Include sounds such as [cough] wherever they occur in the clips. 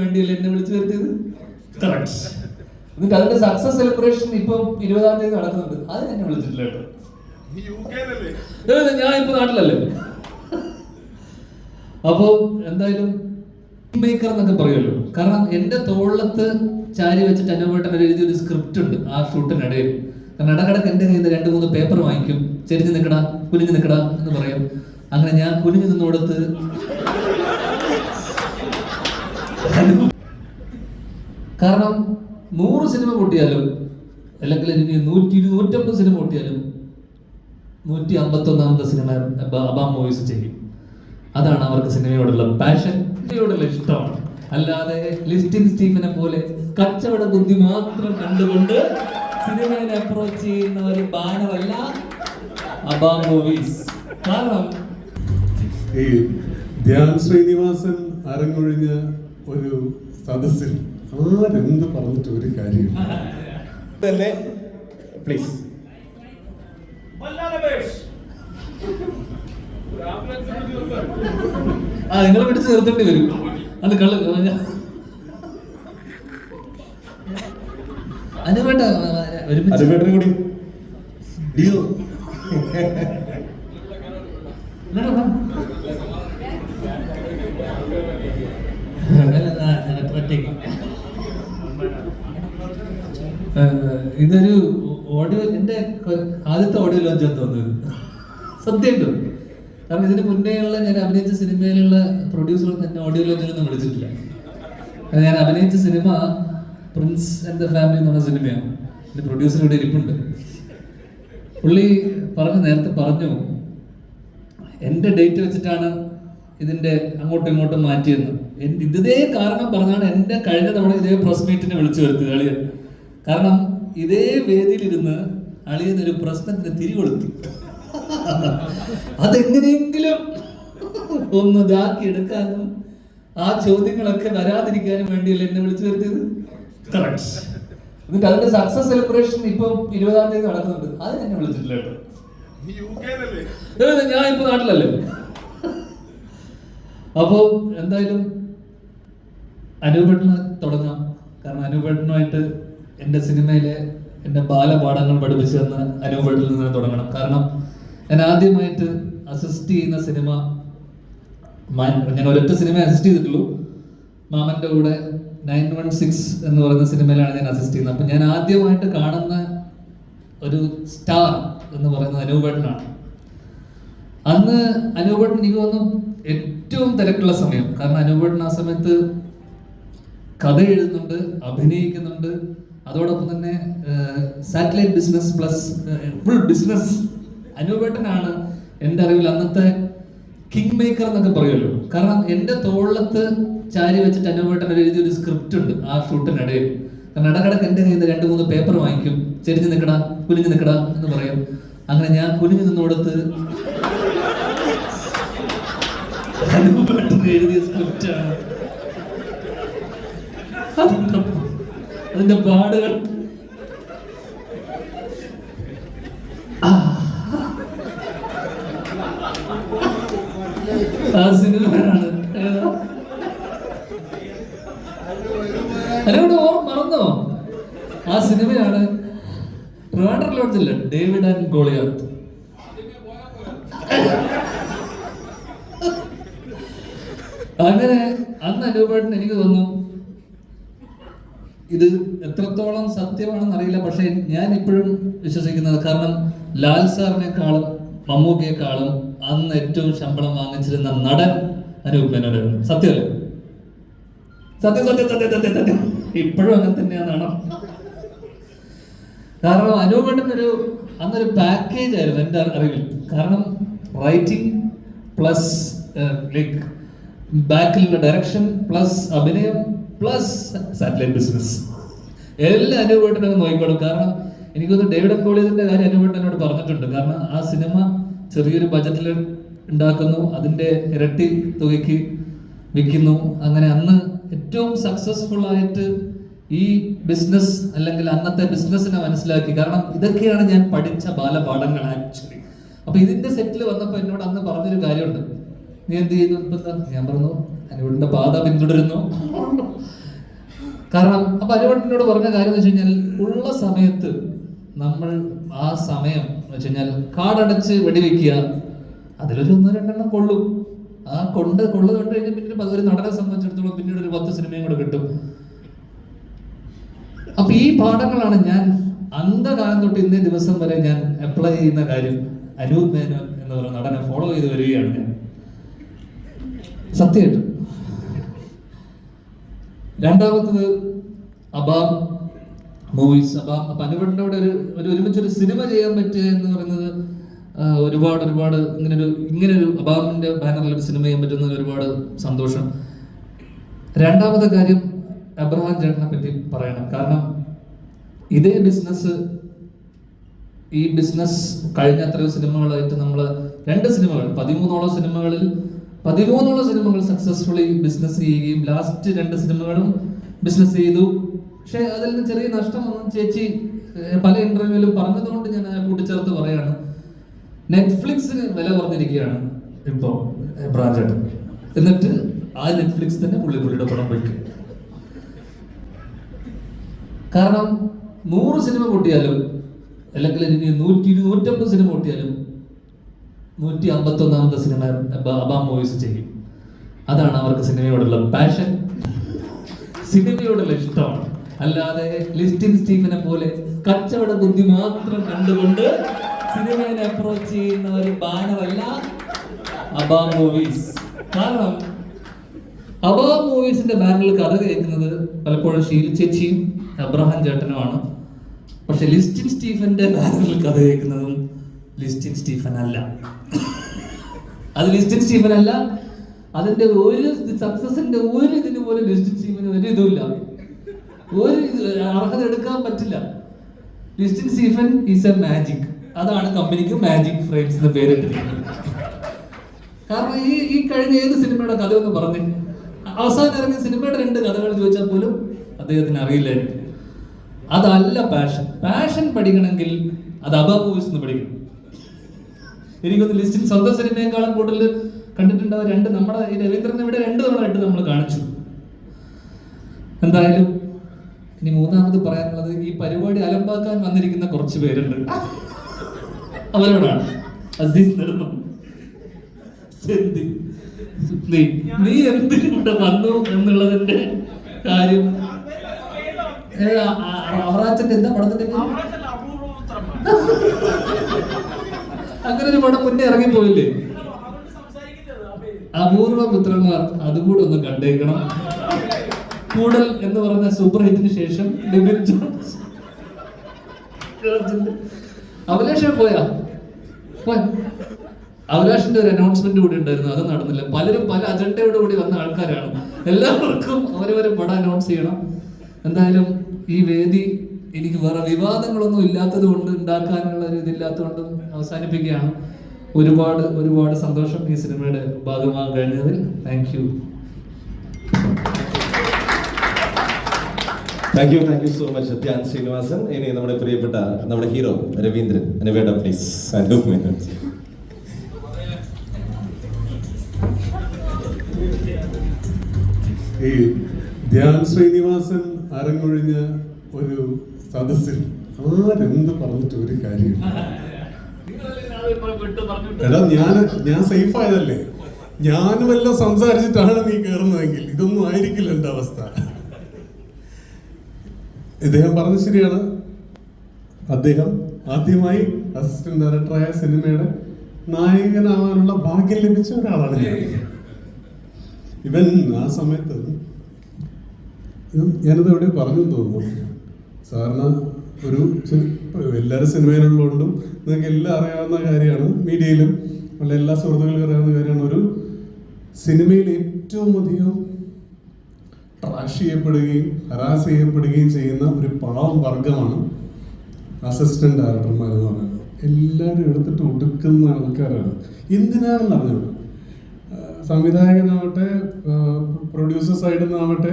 വേണ്ടിയല്ലേ എന്നെ വിളിച്ചു വരുത്തിയത്? എന്നിട്ട് അതിന്റെ സക്സസ് സെലിബ്രേഷൻ ഇപ്പം ഇരുപതാം തീയതി നടക്കുന്നുണ്ട്. അത് എന്നെ വിളിച്ചിട്ടില്ല കേട്ടോ. ഞാൻ ഇപ്പൊ നാട്ടിലല്ലേ? അപ്പോ എന്തായാലും മേക്കർ എന്നൊക്കെ പറയുമല്ലോ. കാരണം എന്റെ തോളത്ത് ചാരി വെച്ചിട്ട് അനുവേട്ടൻ എഴുതിയ ഒരു സ്ക്രിപ്റ്റ് ഉണ്ട് ആ ഷൂട്ടിനിടയിൽ കാരണം ഇടക്കിടക്ക് എന്റെ കയ്യിൽ നിന്ന് രണ്ട് മൂന്ന് പേപ്പർ വാങ്ങിക്കും. ചെരിഞ്ഞ് നിൽക്കടാ കുനിഞ്ഞ് നിൽക്കടാ എന്ന് പറയും. അങ്ങനെ ഞാൻ കുനിഞ്ഞ് നിന്നോടത്ത് കാരണം നൂറ് സിനിമ പൊട്ടിയാലും അല്ലെങ്കിൽ ഇനി നൂറ്റി നൂറ്റമ്പത് സിനിമ പൊട്ടിയാലും നൂറ്റി അമ്പത്തി ഒന്നാമത്തെ സിനിമ അബാം മൂവീസ് ചെയ്യും. അതാണ് അവർക്ക് സിനിമയോടുള്ള പാഷൻ സിനിമയോടുള്ള ഇഷ്ടമാണ്. അല്ലാതെ ലിസ്റ്റിൻ സ്റ്റീഫിനെ പോലെ കച്ചവട ബുദ്ധി മാത്രം കണ്ടുകൊണ്ട് സിനിമയെ അപ്രോച്ച് ചെയ്യുന്ന ഒരു ബാനറല്ല അബാം മൂവീസ്. കാരണം ശ്രീനിവാസൻ അരങ്ങൊഴിഞ്ഞ ഒരു സദസ്സിൽ ആരെന്ത് പറഞ്ഞിട്ട് ഒരു കാര്യമില്ല. തന്നെ പ്ലീസ് ആ നിങ്ങൾ പിടിച്ച് നിർത്തേണ്ടി വരും. അത് കള്ളു അനുവേട്ട കൂടി. ഡിയോ [laughs] ഇല്ലടാ, വാ. അല്ല, ആ, ഇതൊരു ഓഡിയോ എന്റെ ആദ്യത്തെ ഓഡിയോ ലോഞ്ച് തോന്നുന്നത്. സത്യമായിട്ടും കാരണം ഇതിന് മുന്നേയുള്ള ഞാൻ അഭിനയിച്ച സിനിമയിലുള്ള പ്രൊഡ്യൂസറൊന്നും എന്നെ ഓഡിയോ ലോഞ്ചിലൊന്നും വിളിച്ചിട്ടില്ല. ഞാൻ അഭിനയിച്ച സിനിമ പ്രിൻസ് ആൻഡ് ദ ഫാമിലി എന്ന് പറഞ്ഞ സിനിമയാണ്. എന്റെ പ്രൊഡ്യൂസർ ഇവിടെ ഇരിപ്പുണ്ട്. പുള്ളി പറഞ്ഞു നേരത്തെ പറഞ്ഞു എന്റെ ഡേറ്റ് വെച്ചിട്ടാണ് ഇതിന്റെ അങ്ങോട്ടും ഇങ്ങോട്ടും മാറ്റിയെന്ന് ഇതേ കാരണം പറഞ്ഞാണ് എന്റെ കഴിഞ്ഞ തവണ ഇതേ പ്രസ് മീറ്റിനെ വിളിച്ചു വരുത്തിയത് അളിയൻ. കാരണം ഇതേ വേദിയിലിരുന്ന് അളിയൻ ഒരു പ്രശ്നത്തിന് തിരികൊളുത്തി. അതെങ്ങനെയെങ്കിലും ഒന്ന് ഇതാക്കി എടുക്കാനും ആ ചോദ്യങ്ങളൊക്കെ വരാതിരിക്കാനും വേണ്ടിയല്ലേ എന്നെ വിളിച്ചു വരുത്തിയത്? എന്നിട്ട് അതിന്റെ സക്സസ് സെലിബ്രേഷൻ ഇപ്പം ഇരുപതാം തീയതി നടക്കുന്നുണ്ട്. അത് എന്നെ വിളിച്ചിട്ടില്ല കേട്ടോ. ഞാൻ ഇപ്പൊ നാട്ടിലല്ലേ? അപ്പോ എന്തായാലും അനൂപേട്ടന് തുടങ്ങാം. കാരണം അനൂപേട്ടനുമായിട്ട് എന്റെ സിനിമയിലെ എന്റെ ബാലപാഠങ്ങൾ പഠിപ്പിച്ചു തന്ന അനൂപേട്ടനിൽ നിന്ന് തുടങ്ങണം. കാരണം ഞാൻ ആദ്യമായിട്ട് അസിസ്റ്റ് ചെയ്യുന്ന സിനിമ ഞാൻ ഒരൊറ്റ സിനിമ അസിസ്റ്റ് ചെയ്തിട്ടുള്ളൂ. മാമന്റെ കൂടെ നയൻ വൺ സിക്സ് എന്ന് പറയുന്ന സിനിമയിലാണ് ഞാൻ അസിസ്റ്റ് ചെയ്യുന്നത്. അപ്പം ഞാൻ ആദ്യമായിട്ട് കാണുന്ന ഒരു സ്റ്റാർ എന്ന് പറയുന്നത് അനൂപേട്ടനാണ്. അന്ന് അനൂപേട്ടൻ എനിക്ക് തോന്നുന്നു ഏറ്റവും തിരക്കുള്ള സമയം. കാരണം അനൂപേട്ടൻ ആ സമയത്ത് കഥ എഴുതുന്നുണ്ട് അഭിനയിക്കുന്നുണ്ട്. അതോടൊപ്പം തന്നെ satellite business plus full business അനൂപേട്ടനാണ് എന്റെ അറിവിൽ അന്നത്തെ കിങ് മേക്കർ എന്നൊക്കെ പറയുമല്ലോ. കാരണം എന്റെ തോളത്ത് ചാരി വെച്ചിട്ട് അനൂപേട്ടൻ ഒരു എഴുതിയ ഒരു സ്ക്രിപ്റ്റ് ഉണ്ട് ആ ഷൂട്ടിനിടയിൽ. കാരണം ഇടക്കിടക്ക് എന്റെ കയ്യിൽ നിന്ന് രണ്ട് മൂന്ന് പേപ്പർ വാങ്ങിക്കും. ചെരിഞ്ഞ് നിൽക്കടാ കുനിഞ്ഞ് നിൽക്കടാ എന്ന് പറയും. അങ്ങനെ ഞാൻ കുനിഞ്ഞു നിന്നോടത്ത് അനുപേട്ടൻ എഴുതിയ സ്ക്രിപ്റ്റാണ് അതിന്റെ അതിന്റെ പാടുകൾ. ആ. സിനിമയാണ് ഏതാ? അതിനോട് ഓർ മറന്നോ? ആ സിനിമയാണ് ട്രിവാൻഡ്രം ലോഡ്ജില്ല ഡേവിഡ് ആൻഡ് ഗോളിയാത്ത്. അങ്ങനെ അന്ന് അനുപേട്ടൻ എനിക്ക് തോന്നുന്നു ഇത് എത്രത്തോളം സത്യമാണെന്ന് അറിയില്ല പക്ഷേ ഞാൻ ഇപ്പോഴും വിശ്വസിക്കുന്നത് കാരണം ലാൽ സാറിനേക്കാളും മമ്മൂക്കയെക്കാളും അന്ന് ഏറ്റവും ശമ്പളം വാങ്ങിച്ചിരുന്ന നടൻ അനൂപ് മേനോനായിരുന്നു. സത്യമല്ലേ? സത്യം സത്യം സത്യം സത്യം സത്യം. ഇപ്പോഴും അങ്ങനെ തന്നെയാണ് കാരണം അനൂപേട്ടൻ ഒരു അന്നൊരു പാക്കേജ് ആയിരുന്നു എന്റെ അറിവിൽ. കാരണം റൈറ്റിംഗ് പ്ലസ് ലൈക്ക് ബാക്കിലുള്ള ഡയറക്ഷൻ പ്ലസ് അഭിനയം പ്ലസ് സാറ്റലൈറ്റ് ബിസിനസ് എല്ലാം അനുഭവട്ടനും നോക്കിക്കോളും. കാരണം എനിക്കൊന്ന് ഡേവിഡ് കോളേജിന്റെ കാര്യം അനുഭവട്ടൻ എന്നോട് പറഞ്ഞിട്ടുണ്ട്. കാരണം ആ സിനിമ ചെറിയൊരു ബജറ്റിൽ ഉണ്ടാക്കുന്നു. അതിന്റെ ഇരട്ടി തുകയ്ക്ക് വിൽക്കുന്നു. അങ്ങനെ അന്ന് ഏറ്റവും സക്സസ്ഫുൾ ആയിട്ട് ഈ ബിസിനസ് അല്ലെങ്കിൽ അന്നത്തെ ബിസിനസ്സിനെ മനസ്സിലാക്കി. കാരണം ഇതൊക്കെയാണ് ഞാൻ പഠിച്ച ബാലപാഠങ്ങൾ ആക്ച്വലി അപ്പൊ ഇതിന്റെ സെറ്റിൽ വന്നപ്പോൾ എന്നോട് അന്ന് പറഞ്ഞൊരു കാര്യമുണ്ട്. നീ എന്ത് ഇപ്പൊ ഞാൻ പറഞ്ഞു അനുവിടിന്റെ പാത പിന്തുടരുന്നു. കാരണം അപ്പൊ അനുവേട്ടനോട് പറഞ്ഞ കാര്യം എന്ന് വെച്ച് കഴിഞ്ഞാൽ ഉള്ള സമയത്ത് നമ്മൾ ആ സമയം എന്ന് വെച്ച് കഴിഞ്ഞാൽ കാടടച്ച് വെടിവെക്കുക അതിലൊരു ഒന്നോ രണ്ടെണ്ണം കൊള്ളും. ആ കൊണ്ട് കൊള്ളു കണ്ടു കഴിഞ്ഞാൽ പിന്നീട് ഒരു നടനെ സംബന്ധിച്ചിടത്തോളം പിന്നീട് ഒരു പത്ത് സിനിമയും കൂടെ കിട്ടും. അപ്പൊ ഈ പാഠങ്ങളാണ് ഞാൻ അന്ധകാലം തൊട്ട് ഇന്നേ ദിവസം വരെ ഞാൻ അപ്ലൈ ചെയ്യുന്ന കാര്യം. അനൂപ് മേനോൻ എന്ന് പറയുന്ന നടനെ ഫോളോ ചെയ്ത് വരികയാണ് ഞാൻ. സത്യമായിട്ടും രണ്ടാമത്തത് അബാം മൂവീസ്. അബാം അപ്പൊ അനുപേട്ടന്റെ കൂടെ ഒരു ഒരു ഒരുമിച്ചൊരു സിനിമ ചെയ്യാൻ പറ്റുക എന്ന് പറയുന്നത് ഒരുപാട് ഒരുപാട് ഇങ്ങനെ ഒരു ഇങ്ങനെ ഒരു അബാമിന്റെ ബാനറിൽ ഒരു സിനിമ ചെയ്യാൻ പറ്റുന്ന ഒരുപാട് സന്തോഷം. രണ്ടാമത്തെ കാര്യം അബ്രഹാം ചേട്ടനെ പറ്റി പറയണം. കാരണം ഇതേ ബിസിനസ് ഈ ബിസിനസ് കഴിഞ്ഞ അത്രയോ സിനിമകളായിട്ട് നമ്മൾ രണ്ട് സിനിമകൾ പതിമൂന്നോളം സിനിമകളിൽ പതിമൂന്നോളം സിനിമകൾ സക്സസ്ഫുള്ളി ബിസിനസ് ചെയ്യുകയും ലാസ്റ്റ് രണ്ട് സിനിമകളും ബിസിനസ് ചെയ്തു. പക്ഷെ അതിൽ നിന്ന് ചെറിയ നഷ്ടം വന്നു. ചേച്ചി പല ഇന്റർവ്യൂവിലും പറഞ്ഞതുകൊണ്ട് ഞാൻ കൂട്ടിച്ചേർത്ത് പറയാണ് നെറ്റ്ഫ്ലിക്സിന് വില കുറഞ്ഞിരിക്കുകയാണ്. ഇപ്പോൾ ബ്രാഞ്ചേട്ടൻ എന്നിട്ട് ആ നെറ്റ്ഫ്ലിക്സ് തന്നെ പുള്ളി പുള്ളിയുടെ പടം വയ്ക്കും കാരണം നൂറ് സിനിമ പൊട്ടിയാലും അല്ലെങ്കിൽ ഇനി നൂറ്റി നൂറ്റമ്പത് സിനിമ പൊട്ടിയാലും നൂറ്റി അമ്പത്തി ഒന്നാമത്തെ സിനിമ അബാം മൂവീസ് ചെയ്യും. അതാണ് അവർക്ക് സിനിമയോടുള്ള പാഷൻ സിനിമയോടുള്ള ഇഷ്ടമാണ്. അല്ലാതെ ലിസ്റ്റിൻ സ്റ്റീഫിനെ പോലെ കച്ചവട ബുദ്ധി മാത്രം കണ്ടുകൊണ്ട് സിനിമയെ അപ്രോച്ച് ചെയ്യുന്ന ഒരു ബാനറല്ല അബാം മൂവീസ്. കാരണം അബാം മൂവീസിന്റെ ബാനറിൽ കഥ കേൾക്കുന്നത് പലപ്പോഴും ഷീൽ ചേച്ചിയും അബ്രഹാം ചേട്ടനുമാണ്. പക്ഷെ ലിസ്റ്റിൻ സ്റ്റീഫന്റെ ബാനറിൽ കഥ കേൾക്കുന്നതും ലിസ്റ്റിൻ സ്റ്റീഫൻ അല്ല അത് ലിസ്റ്റിൻ സ്റ്റീഫൻ അല്ല അതിന്റെ ഒരു സക്സസിന്റെ ഒരു ഇതിന് പോലും ലിസ്റ്റിൻ സ്റ്റീഫന് ഒരു ഇതുമില്ല. ഒരു അർഹത എടുക്കാൻ പറ്റില്ല. Listin Stephen is a magic അതാണ് കമ്പനിക്ക് മാജിക് ഫ്രെയിംസ് എന്ന് പേരിട്ടിരിക്കുന്നത് കാരണം ഈ ഈ കഴിഞ്ഞ ഏത് സിനിമയുടെ കഥ എന്ന് പറഞ്ഞ്. അവസാനം ഇറങ്ങിയ സിനിമയുടെ രണ്ട് കഥകൾ ചോദിച്ചാൽ പോലും അദ്ദേഹത്തിന് അറിയില്ലായിരുന്നു അതല്ല പാഷൻ പാഷൻ പഠിക്കണമെങ്കിൽ അത് അബാബൂസ് പഠിക്കണം. എനിക്കൊന്ന് ലിസ്റ്റിൽ സ്വന്തം സിനിമയെക്കാളും കൂടുതൽ കണ്ടിട്ടുണ്ടാവും രണ്ട് നമ്മുടെ ഈ രവീന്ദ്രൻ ഇവിടെ രണ്ട് തവണയായിട്ട് നമ്മൾ കാണിച്ചു. എന്തായാലും ഇനി മൂന്നാമത് പറയാനുള്ളത് ഈ പരിപാടി അലമ്പാക്കാൻ വന്നിരിക്കുന്ന കുറച്ച് പേരുണ്ട്. അവരോടാണ്. അസീസ്. നീ എന്തിനും ഇവിടെ വന്നു എന്നുള്ളതിന്റെ കാര്യം? അവറാച്ചന്റെ എന്താ പടത്തിന്റെ? അങ്ങനെ ഒരു പടം മുന്നേ ഇറങ്ങിപ്പോയില്ലേ? അപൂർവ പുത്രന്മാർ അതുകൂടെ ഒന്ന് കണ്ടേക്കണം. കൂടൽ എന്ന് പറഞ്ഞ സൂപ്പർ ഹിറ്റിന് ശേഷം ലിബിൻ പോയ? അഭിലാഷിന്റെ ഒരു അനൗൺസ്മെന്റ് കൂടി ഉണ്ടായിരുന്നു അത് നടന്നില്ല. പലരും പല അജണ്ടയോട് കൂടി വന്ന ആൾക്കാരാണ്. എല്ലാവർക്കും അവരവരെ പടം അനൗൺസ് ചെയ്യണം. എന്തായാലും ഈ വേദി എനിക്ക് വേറെ വിവാദങ്ങളൊന്നും ഇല്ലാത്തത് കൊണ്ട് ഉണ്ടാക്കാനുള്ള ഒരു ഇതില്ലാത്തത് കൊണ്ട് അവസാനിപ്പിക്കുകയാണ്. ഒരുപാട് ഒരുപാട് സന്തോഷം ഈ സിനിമയുടെ ഭാഗമാകാൻ കഴിഞ്ഞതിൽ. Thank you thank you thank you so much Dhyan Sreenivasan ഇനി നമ്മുടെ പ്രിയപ്പെട്ട നമ്മുടെ ഹീറോ രവീന്ദ്രൻ പ്ലീസ് അനൂപ് മേനോൻ ഈ ധ്യാൻ ശ്രീനിവാസൻ അരങ്ങൊഴിഞ്ഞ ഒരു സദസ്സിൽ ആരെന്ത് പറഞ്ഞിട്ട് ഒരു കാര്യമില്ല. എടാ ഞാൻ ഞാൻ സേഫ് ആയതല്ലേ ഞാനും എല്ലാം സംസാരിച്ചിട്ടാണ് നീ കയറുന്നതെങ്കിൽ ഇതൊന്നും ആയിരിക്കില്ല എന്റെ അവസ്ഥ. ഇദ്ദേഹം പറഞ്ഞ ശരിയാണ്. അദ്ദേഹം ആദ്യമായി അസിസ്റ്റന്റ് ഡയറക്ടറായ സിനിമയുടെ നായകനാവാനുള്ള ഭാഗ്യം ലഭിച്ച ഒരാളാണ് ഞാൻ. ഇവൻ ആ സമയത്ത് ഞാനത് എവിടെയോ എവിടെ പറഞ്ഞു തോന്നുന്നു. സാറിന് ഒരു എല്ലാവരും സിനിമയിലുള്ളതുകൊണ്ടും നിങ്ങൾക്ക് എല്ലാം അറിയാവുന്ന കാര്യമാണ്. മീഡിയയിലും ഉള്ള എല്ലാ സുഹൃത്തുക്കൾക്കും അറിയാവുന്ന കാര്യമാണ്. ഒരു സിനിമയിൽ ഏറ്റവും അധികം ട്രാഷ് ചെയ്യപ്പെടുകയും ഹരാസ് ചെയ്യപ്പെടുകയും ചെയ്യുന്ന ഒരു പാവം വർഗമാണ് അസിസ്റ്റന്റ് ഡയറക്ടർമാർ എന്ന് പറയുന്നത്. എല്ലാവരും എടുത്തിട്ട് ഒടുക്കുന്ന ആൾക്കാരാണ്. എന്തിനാണെന്ന് അറിഞ്ഞത് സംവിധായകനാവട്ടെ പ്രൊഡ്യൂസർ സൈഡിൽ നിന്നാവട്ടെ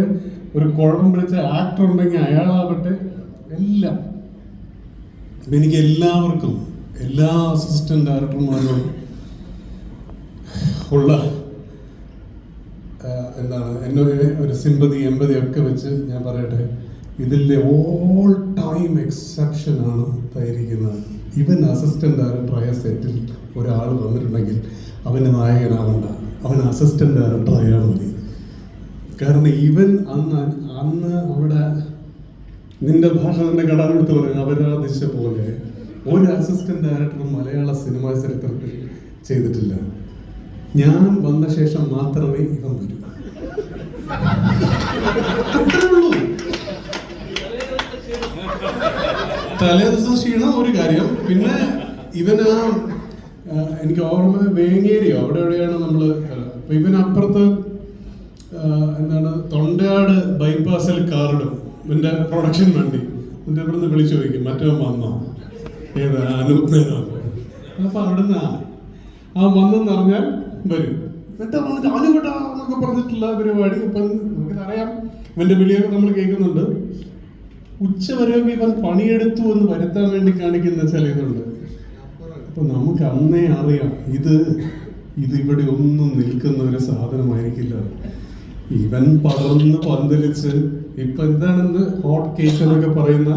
ഒരു കുഴപ്പം പിടിച്ച ആക്ടർ ഉണ്ടെങ്കിൽ അയാളാവട്ടെ എല്ലാം. എനിക്ക് എല്ലാവർക്കും എല്ലാ അസിസ്റ്റന്റ് ഡയറക്ടർമാരും ഉള്ള എന്താണ് എന്നൊരു ഒരു സിമ്പതി എമ്പതി ഒക്കെ വെച്ച് ഞാൻ പറയട്ടെ ഇതിലെ ഓൾ ടൈം എക്സെപ്ഷൻ ആണ് ഇതായിരിക്കുന്നത് ഇവൻ അസിസ്റ്റന്റ് ഡയറക്ടറായ സെറ്റിൽ ഒരാൾ വന്നിട്ടുണ്ടെങ്കിൽ അവന് നായകനാവണ്ട. അവൻ അസിസ്റ്റന്റ് ഡയറക്ടർ ആയാൽ മതി. കാരണം ഇവൻ അന്ന് അന്ന് അവിടെ നിന്റെ ഭാഷ തന്നെ കടാമെടുത്ത് പറയും. അപരാധിച്ച പോലെ ഒരു അസിസ്റ്റന്റ് ഡയറക്ടറും മലയാള സിനിമാ ചരിത്രത്തിൽ ചെയ്തിട്ടില്ല. ഞാൻ വന്ന ശേഷം മാത്രമേ ഇവൻ വരൂ. തലേദിവസം ക്ഷീണം ഒരു കാര്യം. പിന്നെ ഇവന് എനിക്ക് ഓർമ്മ വേങ്ങേരിയോ അവിടെ എവിടെയാണ് നമ്മൾ അപ്പൊ ഇവൻ എന്താണ് തൊണ്ടയാട് ബൈപ്പാസിൽ കാറിടും. ഇവന്റെ പ്രൊഡക്ഷൻ വണ്ടി. എന്നിട്ട് ഇവിടുന്ന് വിളിച്ചു ചോദിക്കും മറ്റവൻ വന്നോ? ഏത് അനൂപ് മേനോൻ അപ്പൊ അവിടുന്ന് ആ. വന്നെന്ന് അറിഞ്ഞാൽ വരും. എന്നിട്ട് വന്നിട്ട് എന്നൊക്കെ പറഞ്ഞിട്ടുള്ള പരിപാടി. ഇപ്പം നമുക്കറിയാം ഇവന്റെ വിളിയൊക്കെ നമ്മൾ കേൾക്കുന്നുണ്ട്. ഉച്ച വരെയൊക്കെ ഇവൻ പണിയെടുത്തു എന്ന് വരുത്താൻ വേണ്ടി കാണിക്കുന്ന ചില ഇതുണ്ട്. അപ്പൊ നമുക്ക് അന്നേ അറിയാം ഇത് ഇത് ഇവിടെ ഒന്നും നിൽക്കുന്ന ഒരു സാധനമായിരിക്കില്ല. ഇവൻ പറന്ന് പന്തലിച്ച് ഇപ്പൊ എന്താണെന്ന് ഹോട്ട് കേസ് എന്നൊക്കെ പറയുന്ന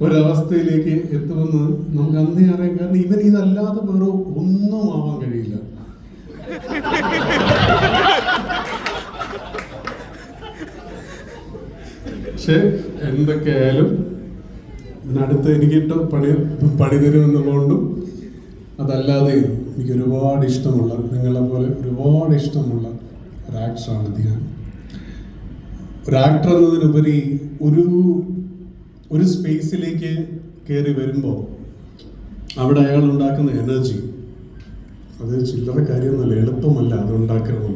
ഒരവസ്ഥയിലേക്ക് എത്തുമെന്ന് നമുക്ക് അന്നേ അറിയാം. കാരണം ഇവൻ ഇതല്ലാതെ വേറെ ഒന്നും ആവാൻ കഴിയില്ല. പക്ഷെ എന്തൊക്കെയായാലും ഇതിനടുത്ത് ഇട്ടോ പണി പണി തരുമെന്നുള്ളതുകൊണ്ടും അതല്ലാതെ എനിക്ക് ഒരുപാട് ഇഷ്ടമുള്ള നിങ്ങളെ പോലെ ഒരുപാട് ഇഷ്ടമുള്ള ഒരു ആക്ടറാണ് ധ്യാൻ. ഒരു ആക്ടർ എന്നതിനുപരി ഒരു ഒരു സ്പേസിലേക്ക് കയറി വരുമ്പോൾ അവിടെ അയാൾ ഉണ്ടാക്കുന്ന എനർജി അത് ചില്ലറ കാര്യമൊന്നുമല്ല എളുപ്പമല്ല അത് ഉണ്ടാക്കുന്നത്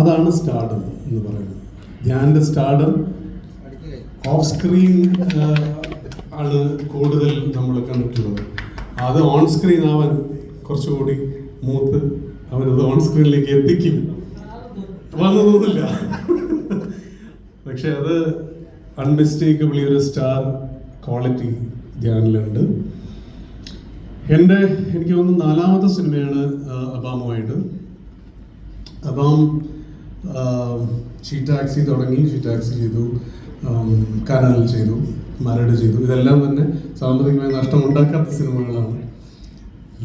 അതാണ് സ്റ്റാർഡം എന്ന് പറയുന്നത്. ധ്യാന്റെ സ്റ്റാർഡം ഓഫ് സ്ക്രീൻ ആണ് കൂടുതൽ നമ്മൾ കണ്ടിട്ടുള്ളത്. അത് ഓൺ സ്ക്രീൻ ആവാൻ കുറച്ചുകൂടി മൂത്ത് അവനത് ഓൺ സ്ക്രീനിലേക്ക് എത്തിക്കും. വന്നതൊന്നുമില്ല. പക്ഷെ അത് അൺമിസ്റ്റേക്കബിളി ഒരു സ്റ്റാർ ക്വാളിറ്റി ധ്യാനിലുണ്ട്. എന്റെ എനിക്ക് തോന്നുന്നു നാലാമത്തെ സിനിമയാണ് അബാമുമായിട്ട്. അബാം ഷീ ടാക്സി തുടങ്ങി. ഷീ ടാക്സി ചെയ്തു കനൽ ചെയ്തു മരട് ചെയ്തു. ഇതെല്ലാം തന്നെ സാമ്പത്തികമായി നഷ്ടമുണ്ടാക്കാത്ത സിനിമകളാണ്.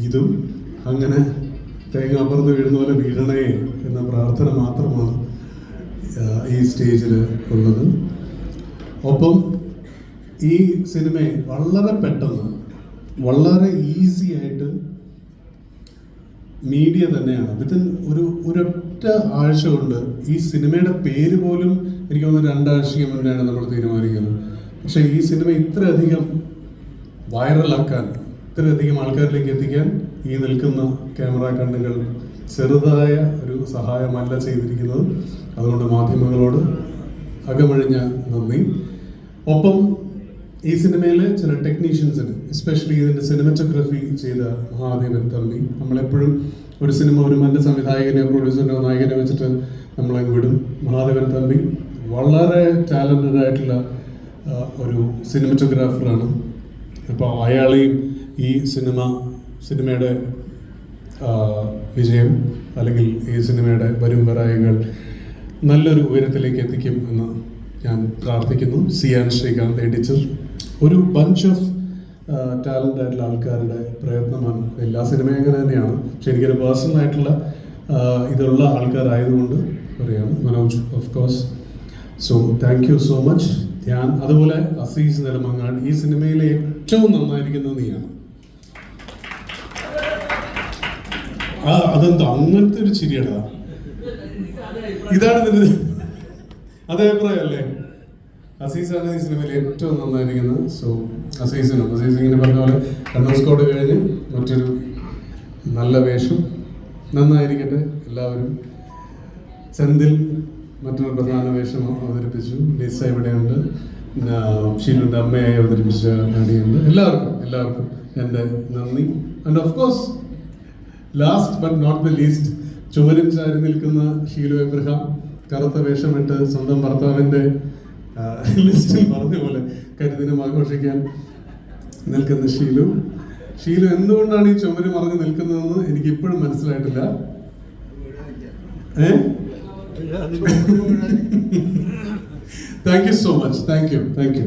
ഇതും അങ്ങനെ തേങ്ങ അപ്പുറത്ത് വീഴുന്ന പോലെ വീഴണേ എന്ന പ്രാർത്ഥന മാത്രമാണ് ഈ സ്റ്റേജിൽ ഉള്ളത്. ഒപ്പം ഈ സിനിമയെ വളരെ പെട്ടെന്ന് വളരെ ഈസി ആയിട്ട് മീഡിയ തന്നെയാണ്. വിത്തിൻ ഒരു ഒരൊറ്റ ആഴ്ച കൊണ്ട് ഈ സിനിമയുടെ പേര് പോലും എനിക്ക് തോന്നുന്നു രണ്ടാഴ്ചയ്ക്ക് മുന്നെയാണ് നമ്മൾ തീരുമാനിക്കുന്നത്. പക്ഷേ ഈ സിനിമ ഇത്രയധികം വൈറലാക്കാൻ ഇത്രയധികം ആൾക്കാരിലേക്ക് എത്തിക്കാൻ ഈ നിൽക്കുന്ന ക്യാമറ കണ്ണുകൾ ചെറുതായ ഒരു സഹായമല്ല ചെയ്തിരിക്കുന്നത്. അതുകൊണ്ട് മാധ്യമങ്ങളോട് അകമഴിഞ്ഞ നന്ദി. ഒപ്പം ഈ സിനിമയിലെ ചില ടെക്നീഷ്യൻസിന് എസ്പെഷ്യലി ഇതിന്റെ സിനിമറ്റോഗ്രഫി ചെയ്ത മഹാദേവൻ തമ്പി നമ്മളെപ്പോഴും ഒരു സിനിമ ഒരു നല്ല സംവിധായകനെയോ പ്രൊഡ്യൂസറിനോ നായകനെ വെച്ചിട്ട് നമ്മളെ വിടും. മഹാദേവൻ തമ്പി വളരെ ടാലന്റഡ് ആയിട്ടുള്ള ഒരു സിനിമറ്റോഗ്രാഫറാണ് അപ്പോൾ അയാളെയും ഈ സിനിമ സിനിമയുടെ വിജയം അല്ലെങ്കിൽ ഈ സിനിമയുടെ വരും വരായകൾ നല്ലൊരു ഉയരത്തിലേക്ക് എത്തിക്കും എന്ന് ഞാൻ പ്രാർത്ഥിക്കുന്നു. C N Sreekanth editor. ഒരു ബഞ്ച് ഓഫ് ടാലന്റ് ആയിട്ടുള്ള ആൾക്കാരുടെ പ്രയത്നമാണ് എല്ലാ സിനിമയും അങ്ങനെ തന്നെയാണ്. പക്ഷെ എനിക്കൊരു പേഴ്സണൽ ആയിട്ടുള്ള ഇതുള്ള ആൾക്കാരായതുകൊണ്ട് പറയാണ് Manoj of course so thank you so much ഞാൻ അതുപോലെ അസീസ് നെടുമങ്ങാട് ഈ സിനിമയിലെ ഏറ്റവും നന്നായിരിക്കുന്നത് നീയാണ്. ആ അതെന്തോ അങ്ങനത്തെ ഒരു ചിരിയടാ. ഇതാണ് നിന്റെ അതേ അഭിപ്രായമല്ലേ? അസീസാണ് ഈ സിനിമയിൽ ഏറ്റവും നന്നായിരിക്കുന്നത്. സോ അസീസിനും അസീസ് ഇങ്ങനെ പറഞ്ഞ പോലെ കണ്ണൂർ സ്കോഡ് കഴിഞ്ഞ് മറ്റൊരു നല്ല വേഷം. നന്നായിരിക്കട്ടെ എല്ലാവരും. ചെന്തിൽ മറ്റൊരു പ്രധാന വേഷം അവതരിപ്പിച്ചു. ലിസ ഇവിടെയുണ്ട്. ഷീലുവിന്റെ അമ്മയായി അവതരിപ്പിച്ച നടിയുണ്ട്. എല്ലാവർക്കും എല്ലാവർക്കും എന്റെ നന്ദി. And of course last but not the least ചുമരും ചാരി നിൽക്കുന്ന ഷീലു എബ്രഹാം കറുത്ത വേഷമിട്ട് സ്വന്തം ഭർത്താവിന്റെ ലിസ്റ്റിൽ പറഞ്ഞ പോലെ കരുദിനം ആഘോഷിക്കാൻ നിൽക്കുന്ന ഷീലു. ഷീലു എന്തുകൊണ്ടാണ് ഈ ചുമര് മറഞ്ഞു നിൽക്കുന്നതെന്ന് എനിക്ക് ഇപ്പോഴും മനസ്സിലായിട്ടില്ല. ഏ? Thank you so much thank you thank you